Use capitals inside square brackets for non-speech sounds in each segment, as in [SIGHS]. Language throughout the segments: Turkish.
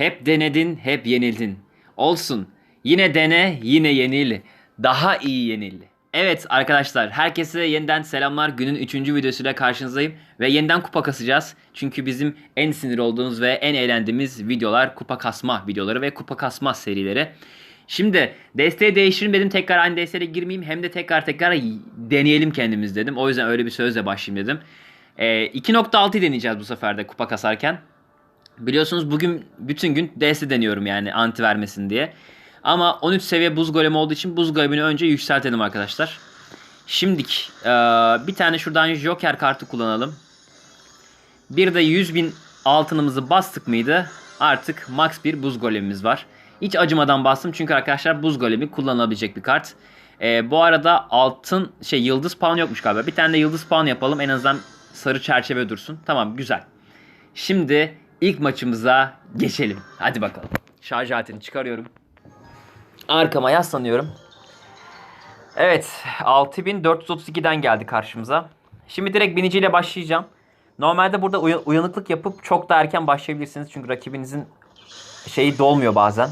Hep denedin, hep yenildin. Olsun. Yine dene, yine yenil. Daha iyi yenil. Evet arkadaşlar, herkese yeniden selamlar. Günün 3. videosuyla karşınızdayım. Ve yeniden kupa kasacağız. Çünkü bizim en sinir olduğumuz ve en eğlendiğimiz videolar kupa kasma videoları ve kupa kasma serileri. Şimdi desteği değiştirin dedim tekrar aynı desteğe girmeyeyim hem de tekrar tekrar deneyelim kendimiz dedim. O yüzden öyle bir sözle başlayayım dedim. Ee, 2.6 deneyeceğiz bu sefer de kupa kasarken. Biliyorsunuz bugün bütün gün DS deniyorum yani anti vermesin diye. Ama 13 seviye buz golemi olduğu için buz golemini önce yükseltelim arkadaşlar. Şimdik eee, bir tane şuradan joker kartı kullanalım. Bir de 100 bin altınımızı bastık mıydı artık max bir buz golemimiz var. Hiç acımadan bastım çünkü arkadaşlar buz golemi kullanılabilecek bir kart. Ee, bu arada altın şey yıldız puan yokmuş galiba. Bir tane de yıldız puan yapalım en azından sarı çerçeve dursun. Tamam güzel. Şimdi ilk maçımıza geçelim. Hadi bakalım. Şarj aletini çıkarıyorum. Arkama yaslanıyorum. Evet 6432'den geldi karşımıza. Şimdi direkt biniciyle başlayacağım. Normalde burada uya- uyanıklık yapıp çok da erken başlayabilirsiniz. Çünkü rakibinizin şeyi dolmuyor bazen.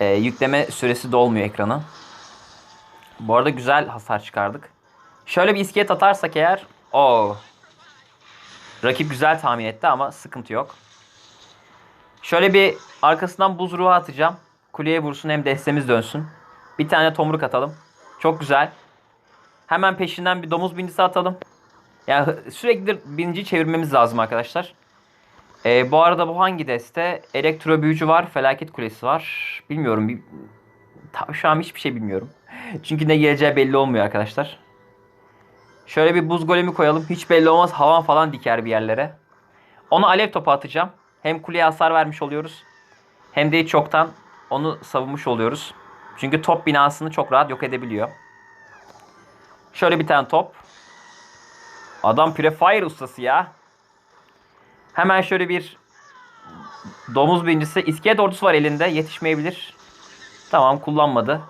Ee, yükleme süresi dolmuyor ekrana. Bu arada güzel hasar çıkardık. Şöyle bir iskelet atarsak eğer. o Rakip güzel tahmin etti ama sıkıntı yok. Şöyle bir arkasından buz ruhu atacağım. Kuleye vursun hem destemiz dönsün. Bir tane tomruk atalım. Çok güzel. Hemen peşinden bir domuz binicisi atalım. Yani sürekli binici çevirmemiz lazım arkadaşlar. Ee, bu arada bu hangi deste? Elektro büyücü var, felaket kulesi var. Bilmiyorum. Bir... Şu an hiçbir şey bilmiyorum. [LAUGHS] Çünkü ne geleceği belli olmuyor arkadaşlar. Şöyle bir buz golemi koyalım. Hiç belli olmaz havan falan diker bir yerlere. Ona alev topu atacağım. Hem kuleye hasar vermiş oluyoruz. Hem de çoktan onu savunmuş oluyoruz. Çünkü top binasını çok rahat yok edebiliyor. Şöyle bir tane top. Adam Purifier ustası ya. Hemen şöyle bir domuz binicisi. İskelet ordusu var elinde. Yetişmeyebilir. Tamam kullanmadı.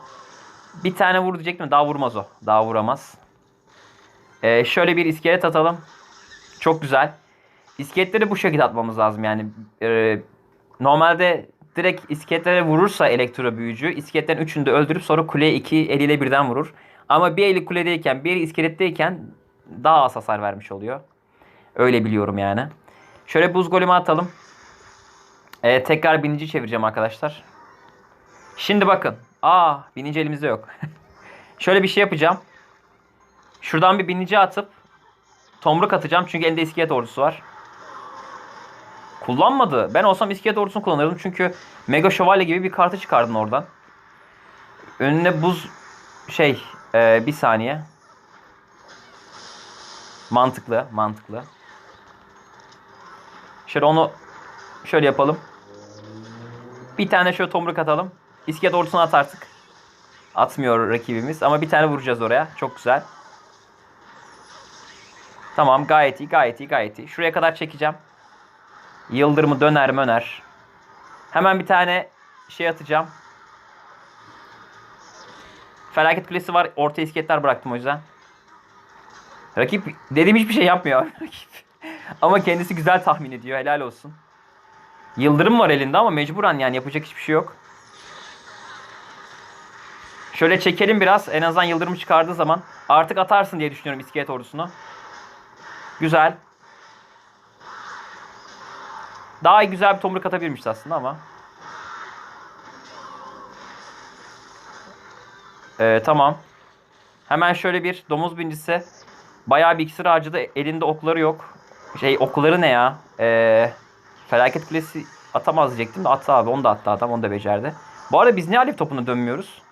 Bir tane vur diyecektim. Daha vurmaz o. Daha vuramaz. Ee, şöyle bir iskelet atalım. Çok güzel. İskeletleri bu şekilde atmamız lazım yani. Ee, normalde direkt iskeletlere vurursa elektro büyücü iskeletlerin üçünü de öldürüp sonra kuleye iki eliyle birden vurur. Ama bir eli kuledeyken bir iskeletteyken daha az hasar vermiş oluyor. Öyle biliyorum yani. Şöyle buz golümü atalım. Ee, tekrar binici çevireceğim arkadaşlar. Şimdi bakın. Aa binici elimizde yok. [LAUGHS] Şöyle bir şey yapacağım. Şuradan bir binici atıp tomruk atacağım çünkü elinde iskelet ordusu var. Kullanmadı. Ben olsam iskelet ordusunu kullanırdım çünkü Mega Şövalye gibi bir kartı çıkardın oradan. Önüne buz şey e, bir saniye. Mantıklı, mantıklı. Şöyle onu şöyle yapalım. Bir tane şöyle tomruk atalım. İskelet ordusunu at artık. Atmıyor rakibimiz ama bir tane vuracağız oraya. Çok güzel. Tamam gayet iyi gayet iyi gayet iyi. Şuraya kadar çekeceğim. Yıldırımı döner möner. Hemen bir tane şey atacağım. Felaket kulesi var. Orta iskeletler bıraktım o yüzden. Rakip dediğim hiçbir şey yapmıyor. [LAUGHS] Ama kendisi güzel tahmin ediyor. Helal olsun. Yıldırım var elinde ama mecburen yani yapacak hiçbir şey yok. Şöyle çekelim biraz. En azından yıldırım çıkardığı zaman artık atarsın diye düşünüyorum iskelet ordusunu. Güzel. Daha güzel bir tomruk atabilirmişti aslında ama. Ee, tamam. Hemen şöyle bir domuz binicisi. Bayağı bir iksir harcadı. Elinde okları yok. Şey okları ne ya? Ee, felaket kulesi atamaz diyecektim de attı abi. Onu da attı adam. Onu da becerdi. Bu arada biz niye alev topuna dönmüyoruz?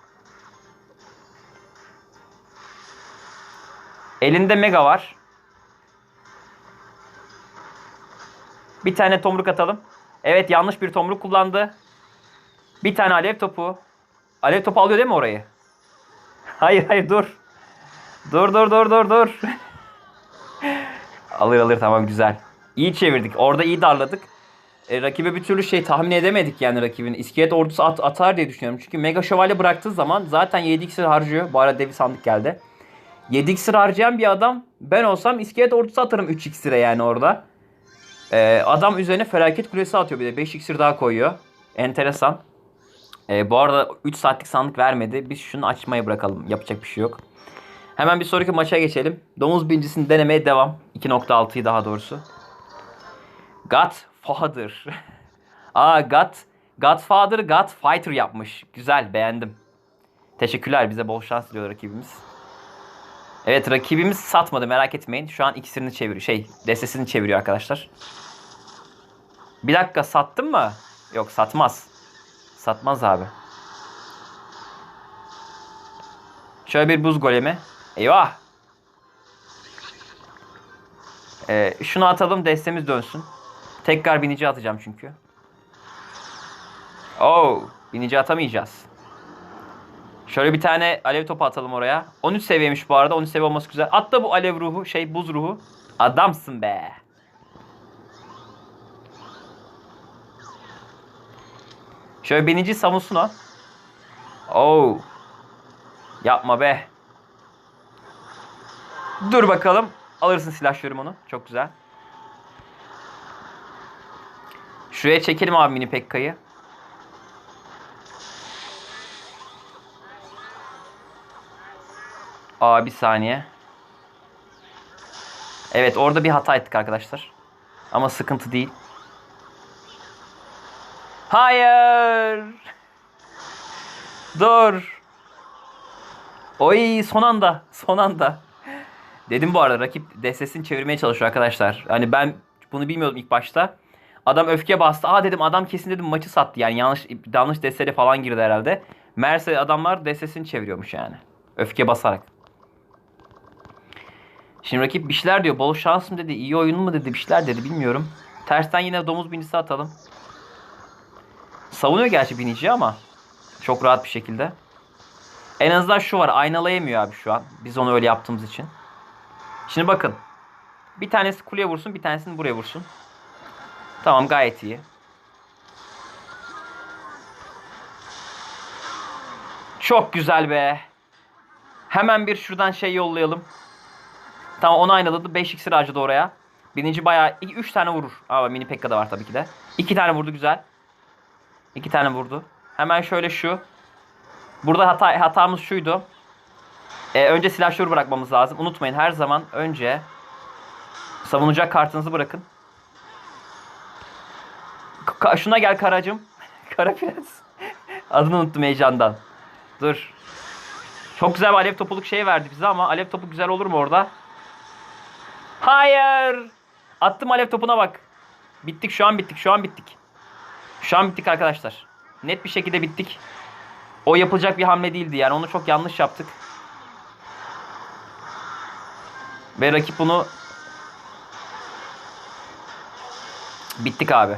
Elinde mega var. Bir tane tomruk atalım. Evet yanlış bir tomruk kullandı. Bir tane alev topu. Alev topu alıyor değil mi orayı? [LAUGHS] Hayır hayır dur. Dur dur dur dur dur. [LAUGHS] alır alır tamam güzel. İyi çevirdik. Orada iyi darladık. E, rakibe bir türlü şey tahmin edemedik yani rakibin. İskelet ordusu at, atar diye düşünüyorum. Çünkü Mega Şövalye bıraktığı zaman zaten 7 iksir harcıyor. Bu arada devi sandık geldi. 7 iksir harcayan bir adam ben olsam iskelet ordusu atarım 3 iksire yani orada. Ee, adam üzerine felaket kulesi atıyor bir de 5 iksir daha koyuyor. Enteresan. Ee, bu arada 3 saatlik sandık vermedi. Biz şunu açmayı bırakalım. Yapacak bir şey yok. Hemen bir sonraki maça geçelim. Domuz birincisini denemeye devam. 2.6'yı daha doğrusu. Godfather. [LAUGHS] Aa God. Godfather Godfighter yapmış. Güzel beğendim. Teşekkürler bize bol şans diliyor rakibimiz. Evet rakibimiz satmadı merak etmeyin. Şu an iksirini çeviriyor. Şey destesini çeviriyor arkadaşlar. Bir dakika sattın mı? Yok satmaz. Satmaz abi. Şöyle bir buz golemi. Eyvah. Ee, şunu atalım destemiz dönsün. Tekrar binici atacağım çünkü. Oo, binici atamayacağız. Şöyle bir tane alev topu atalım oraya. 13 seviyemiş bu arada. 13 seviye olması güzel. At da bu alev ruhu, şey buz ruhu. Adamsın be. Şöyle binici savunsun o. Oo. Yapma be. Dur bakalım. Alırsın silahşörüm onu. Çok güzel. Şuraya çekelim abi mini Pekka'yı. Aa bir saniye. Evet orada bir hata ettik arkadaşlar. Ama sıkıntı değil. Hayır. Dur. Oy son anda. Son anda. Dedim bu arada rakip destesini çevirmeye çalışıyor arkadaşlar. Hani ben bunu bilmiyordum ilk başta. Adam öfke bastı. Aa dedim adam kesin dedim maçı sattı. Yani yanlış yanlış desteyle falan girdi herhalde. Meğerse adamlar destesini çeviriyormuş yani. Öfke basarak. Şimdi rakip bir şeyler diyor. Bol şansım dedi. iyi oyun mu dedi. Bir şeyler dedi. Bilmiyorum. Tersten yine domuz binicisi atalım. Savunuyor gerçi binici ama. Çok rahat bir şekilde. En azından şu var. Aynalayamıyor abi şu an. Biz onu öyle yaptığımız için. Şimdi bakın. Bir tanesi kuleye vursun. Bir tanesini buraya vursun. Tamam gayet iyi. Çok güzel be. Hemen bir şuradan şey yollayalım. Tamam onu aynaladı. 5 iksir harcadı oraya. Birinci bayağı 3 tane vurur. Ama mini pekka da var tabii ki de. 2 tane vurdu güzel. 2 tane vurdu. Hemen şöyle şu. Burada hata hatamız şuydu. Ee, önce silahşör bırakmamız lazım. Unutmayın her zaman önce savunacak kartınızı bırakın. Ka- şuna gel karacım. [LAUGHS] Kara prens. [LAUGHS] Adını unuttum heyecandan. Dur. Çok güzel bir alev topuluk şey verdi bize ama alev topu güzel olur mu orada? Hayır. Attım alev topuna bak. Bittik şu an bittik şu an bittik. Şu an bittik arkadaşlar. Net bir şekilde bittik. O yapılacak bir hamle değildi yani onu çok yanlış yaptık. Ve rakip bunu bittik abi.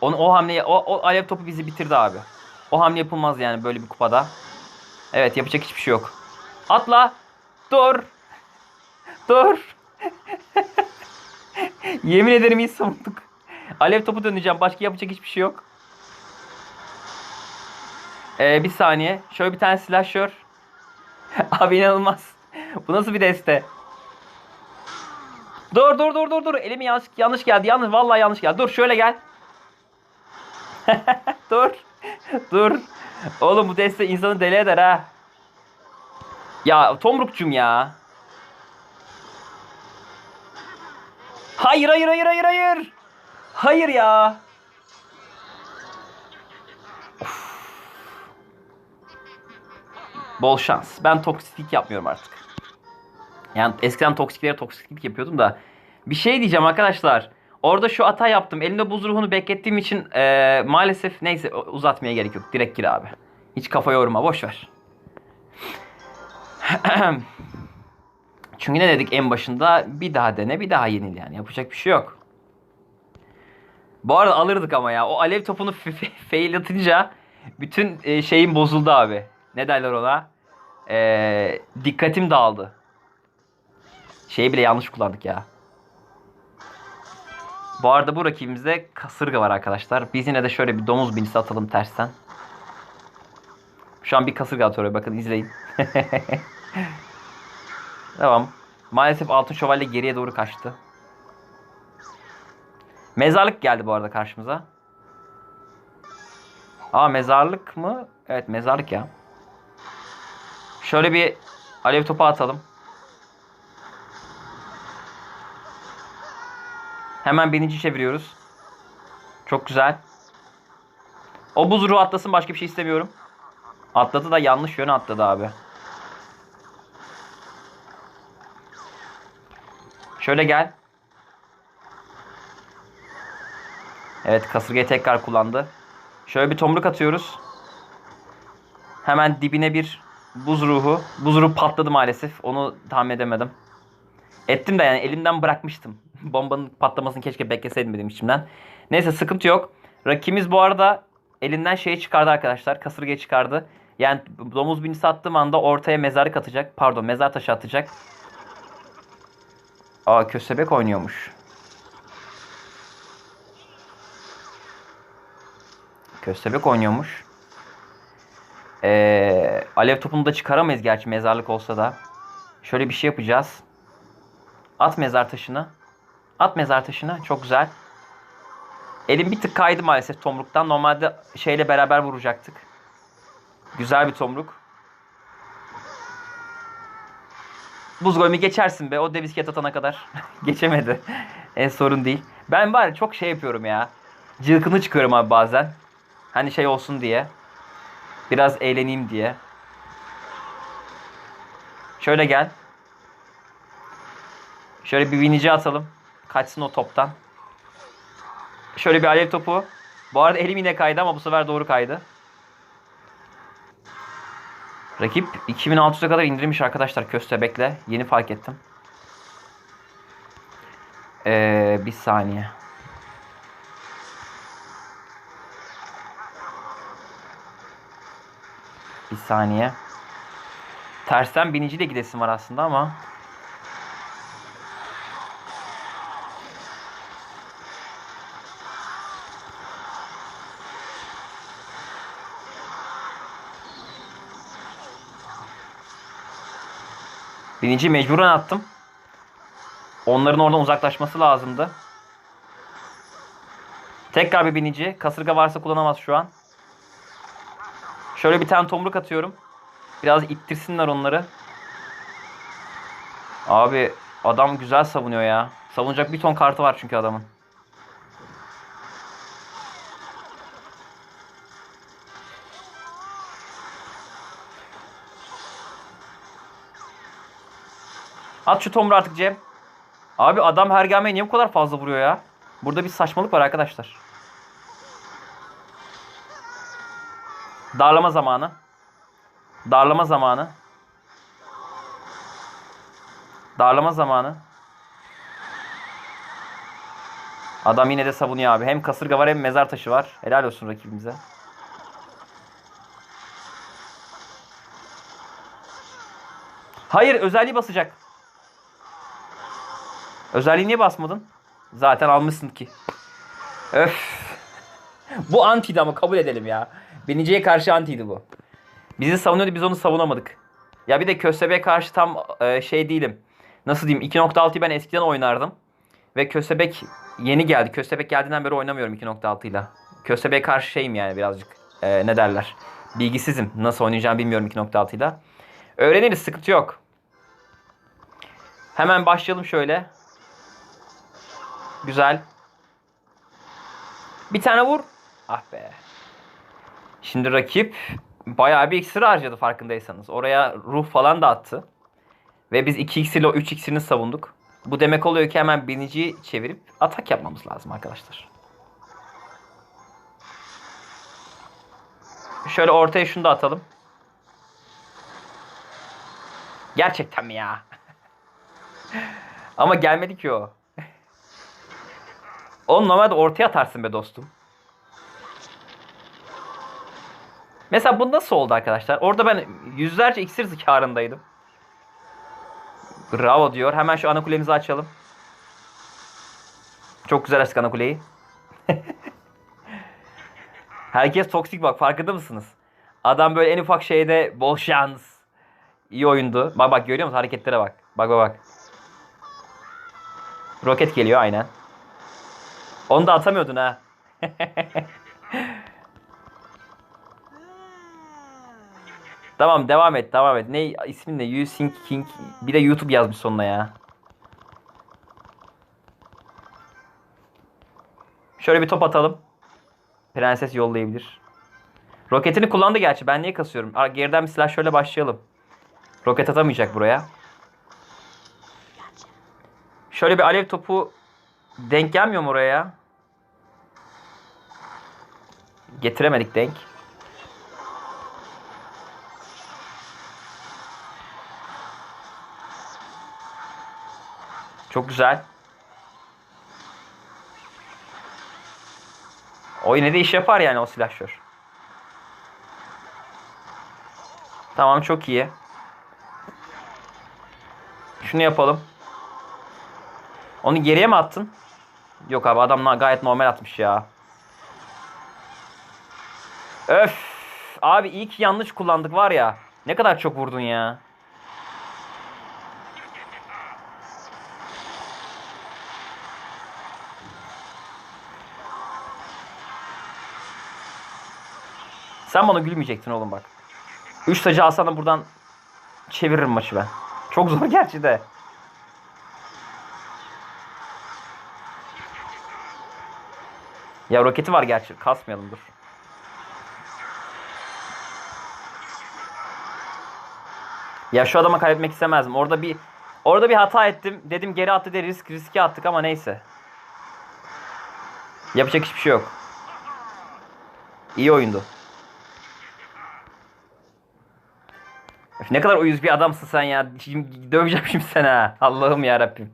Onu, o hamleyi o, o alev topu bizi bitirdi abi. O hamle yapılmaz yani böyle bir kupada. Evet yapacak hiçbir şey yok. Atla. Dur. Dur. [LAUGHS] Yemin ederim iyi savunduk. Alev topu döneceğim. Başka yapacak hiçbir şey yok. Ee, bir saniye. Şöyle bir tane silahşör. [LAUGHS] Abi inanılmaz. Bu nasıl bir deste? Dur dur dur dur dur. Elimi yanlış yanlış geldi. Yanlış vallahi yanlış geldi. Dur şöyle gel. [LAUGHS] dur. dur. Oğlum bu deste insanı deli eder ha. Ya Tomrukçum ya. Hayır hayır hayır hayır hayır. Hayır ya. Bol şans. Ben toksiklik yapmıyorum artık. Yani eskiden toksiklere toksiklik yapıyordum da. Bir şey diyeceğim arkadaşlar. Orada şu hata yaptım. Elimde buz ruhunu beklettiğim için eee, maalesef neyse uzatmaya gerek yok. Direkt gir abi. Hiç kafa yorma. Boş ver. [CLEARS THROAT] Çünkü ne dedik en başında? Bir daha dene bir daha yenil yani. Yapacak bir şey yok. Bu arada alırdık ama ya. O alev topunu [LAUGHS] fail atınca bütün e, şeyim bozuldu abi. Ne derler ona? Ee, dikkatim dağıldı. Şeyi bile yanlış kullandık ya. Bu arada bu rakibimizde kasırga var arkadaşlar. Biz yine de şöyle bir domuz binisi atalım tersten. Şu an bir kasırga atıyor. Bakın izleyin. [LAUGHS] Tamam. Maalesef altın şövalye geriye doğru kaçtı. Mezarlık geldi bu arada karşımıza. Aa mezarlık mı? Evet mezarlık ya. Şöyle bir alev topu atalım. Hemen binici çeviriyoruz. Çok güzel. O buz ruhu atlasın başka bir şey istemiyorum. Atladı da yanlış yöne atladı abi. Şöyle gel. Evet kasırgayı tekrar kullandı. Şöyle bir tomruk atıyoruz. Hemen dibine bir buz ruhu. Buz ruhu patladı maalesef. Onu tahmin edemedim. Ettim de yani elimden bırakmıştım. [LAUGHS] Bombanın patlamasını keşke bekleseydim dedim içimden. Neyse sıkıntı yok. Rakibimiz bu arada elinden şeyi çıkardı arkadaşlar. Kasırgayı çıkardı. Yani domuz binisi attığım anda ortaya mezarlık atacak. Pardon mezar taşı atacak. Aa köstebek oynuyormuş. Köstebek oynuyormuş. Ee, alev topunu da çıkaramayız gerçi mezarlık olsa da. Şöyle bir şey yapacağız. At mezar taşını. At mezar taşını. Çok güzel. Elim bir tık kaydı maalesef tomruktan. Normalde şeyle beraber vuracaktık. Güzel bir tomruk. Buz golümü geçersin be. O dev iskelet atana kadar. [LAUGHS] Geçemedi. en sorun değil. Ben var çok şey yapıyorum ya. Cılkını çıkıyorum abi bazen. Hani şey olsun diye. Biraz eğleneyim diye. Şöyle gel. Şöyle bir vinici atalım. Kaçsın o toptan. Şöyle bir alev topu. Bu arada elim yine kaydı ama bu sefer doğru kaydı. Rakip 2600'e kadar indirmiş arkadaşlar köstebekle. Yeni fark ettim. Ee, bir saniye. Bir saniye. Tersten biniciyle gidesim var aslında ama. Binici mecburen attım. Onların oradan uzaklaşması lazımdı. Tekrar bir binici. Kasırga varsa kullanamaz şu an. Şöyle bir tane tomruk atıyorum. Biraz ittirsinler onları. Abi adam güzel savunuyor ya. Savunacak bir ton kartı var çünkü adamın. At şu tomru artık Cem. Abi adam her gelmeye niye bu kadar fazla vuruyor ya? Burada bir saçmalık var arkadaşlar. Darlama zamanı. Darlama zamanı. Darlama zamanı. Adam yine de savunuyor abi. Hem kasırga var hem mezar taşı var. Helal olsun rakibimize. Hayır özelliği basacak. Özelliği niye basmadın? Zaten almışsın ki. Öf. Bu antiydi ama kabul edelim ya. Biniciye karşı antiydi bu. Bizi savunuyordu biz onu savunamadık. Ya bir de Köstebe'ye karşı tam e, şey değilim. Nasıl diyeyim 2.6'yı ben eskiden oynardım. Ve Köstebek yeni geldi. Köstebek geldiğinden beri oynamıyorum 2.6 ile. Köstebek'e karşı şeyim yani birazcık. E, ne derler. Bilgisizim. Nasıl oynayacağımı bilmiyorum 2.6 ile. Öğreniriz sıkıntı yok. Hemen başlayalım şöyle. Güzel. Bir tane vur. Ah be. Şimdi rakip bayağı bir iksir harcadı farkındaysanız. Oraya ruh falan da attı. Ve biz 2 iksirle o 3 iksirini savunduk. Bu demek oluyor ki hemen biniciyi çevirip atak yapmamız lazım arkadaşlar. Şöyle ortaya şunu da atalım. Gerçekten mi ya? [LAUGHS] Ama gelmedi ki o. [LAUGHS] Oğlum normalde ortaya atarsın be dostum. Mesela bu nasıl oldu arkadaşlar? Orada ben yüzlerce iksir zikarındaydım. Bravo diyor. Hemen şu ana kulemizi açalım. Çok güzel açtık ana kuleyi. [LAUGHS] Herkes toksik bak farkında mısınız? Adam böyle en ufak şeyde bol şans. İyi oyundu. Bak bak görüyor musun hareketlere bak. Bak bak bak. Roket geliyor aynen. Onu da atamıyordun ha. [LAUGHS] tamam devam et devam et. Ne ismin ne? You King. Bir de YouTube yazmış sonuna ya. Şöyle bir top atalım. Prenses yollayabilir. Roketini kullandı gerçi. Ben niye kasıyorum? Geriden bir silah şöyle başlayalım. Roket atamayacak buraya. Şöyle bir alev topu denk gelmiyor mu oraya? Getiremedik denk. Çok güzel. O yine de iş yapar yani o silahşör. Tamam çok iyi. Şunu yapalım. Onu geriye mi attın? Yok abi adam gayet normal atmış ya. Öf. Abi iyi ki yanlış kullandık var ya. Ne kadar çok vurdun ya. Sen bana gülmeyecektin oğlum bak. 3 tacı alsan da buradan çeviririm maçı ben. Çok zor gerçi de. Ya roketi var gerçi. Kasmayalım dur. Ya şu adama kaybetmek istemezdim. Orada bir orada bir hata ettim. Dedim geri attı diye risk riske attık ama neyse. Yapacak hiçbir şey yok. İyi oyundu. Ne kadar uyuz bir adamsın sen ya. Şimdi döveceğim şimdi seni ha. Allah'ım ya Rabbim.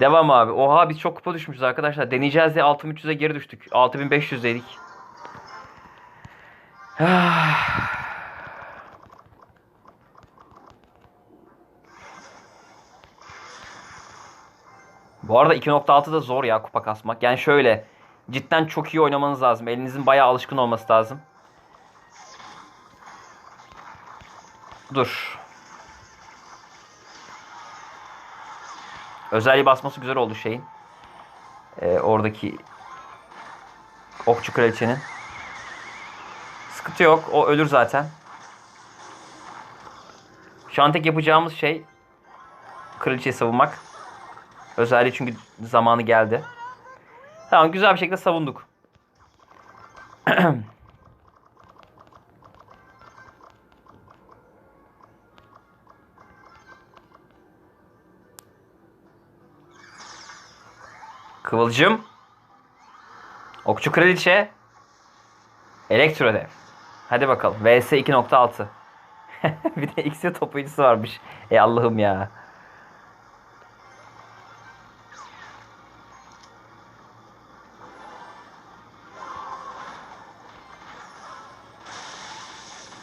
Devam abi. Oha biz çok kupa düşmüşüz arkadaşlar. Deneyeceğiz diye 6300'e geri düştük. 6500'deydik. [SIGHS] Bu arada 2.6 da zor ya kupa kasmak. Yani şöyle cidden çok iyi oynamanız lazım. Elinizin bayağı alışkın olması lazım. Dur. Özelliği basması güzel oldu şeyin. Ee, oradaki okçu kraliçenin. Sıkıntı yok. O ölür zaten. Şu an tek yapacağımız şey kraliçeyi savunmak. Özelliği çünkü zamanı geldi. Tamam güzel bir şekilde savunduk. [CLEARS THROAT] Kıvılcım. Okçu kraliçe. Elektro dev. Hadi bakalım. VS 2.6. [LAUGHS] bir de iksir toplayıcısı varmış. Ey Allah'ım ya.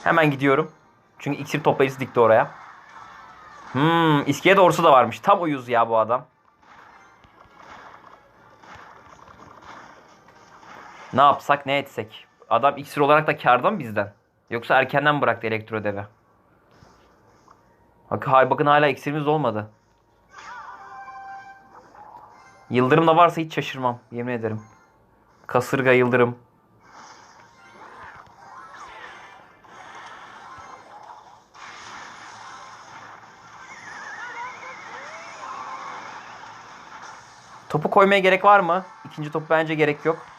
Hemen gidiyorum. Çünkü iksir toplayıcısı dikti oraya. Hmm, iskele doğrusu da varmış. Tam uyuz ya bu adam. Ne yapsak ne etsek? Adam iksir olarak da karda mı bizden? Yoksa erkenden bıraktı elektro deve. Hay bakın hala iksirimiz olmadı. Yıldırım da varsa hiç şaşırmam. Yemin ederim. Kasırga yıldırım. Topu koymaya gerek var mı? İkinci topu bence gerek yok.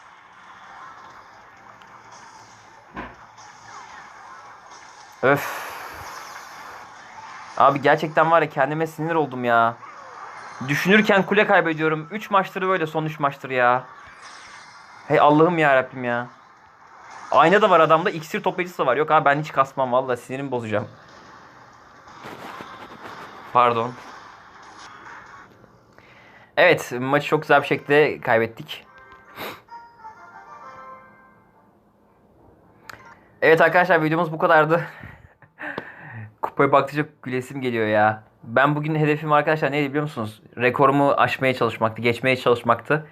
Öf. Abi gerçekten var ya kendime sinir oldum ya. Düşünürken kule kaybediyorum. 3 maçtır böyle son 3 maçtır ya. Hey Allah'ım ya Rabbim ya. Ayna da var adamda iksir toplayıcısı da var. Yok abi ben hiç kasmam valla sinirimi bozacağım. Pardon. Evet maçı çok güzel bir şekilde kaybettik. Evet arkadaşlar videomuz bu kadardı. Kupaya baktıkça gülesim geliyor ya. Ben bugün hedefim arkadaşlar neydi biliyor musunuz? Rekorumu aşmaya çalışmaktı, geçmeye çalışmaktı.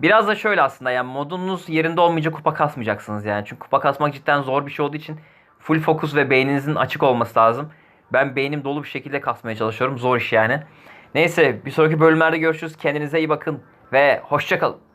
Biraz da şöyle aslında yani modunuz yerinde olmayınca kupa kasmayacaksınız yani. Çünkü kupa kasmak cidden zor bir şey olduğu için full fokus ve beyninizin açık olması lazım. Ben beynim dolu bir şekilde kasmaya çalışıyorum. Zor iş yani. Neyse bir sonraki bölümlerde görüşürüz. Kendinize iyi bakın ve hoşçakalın.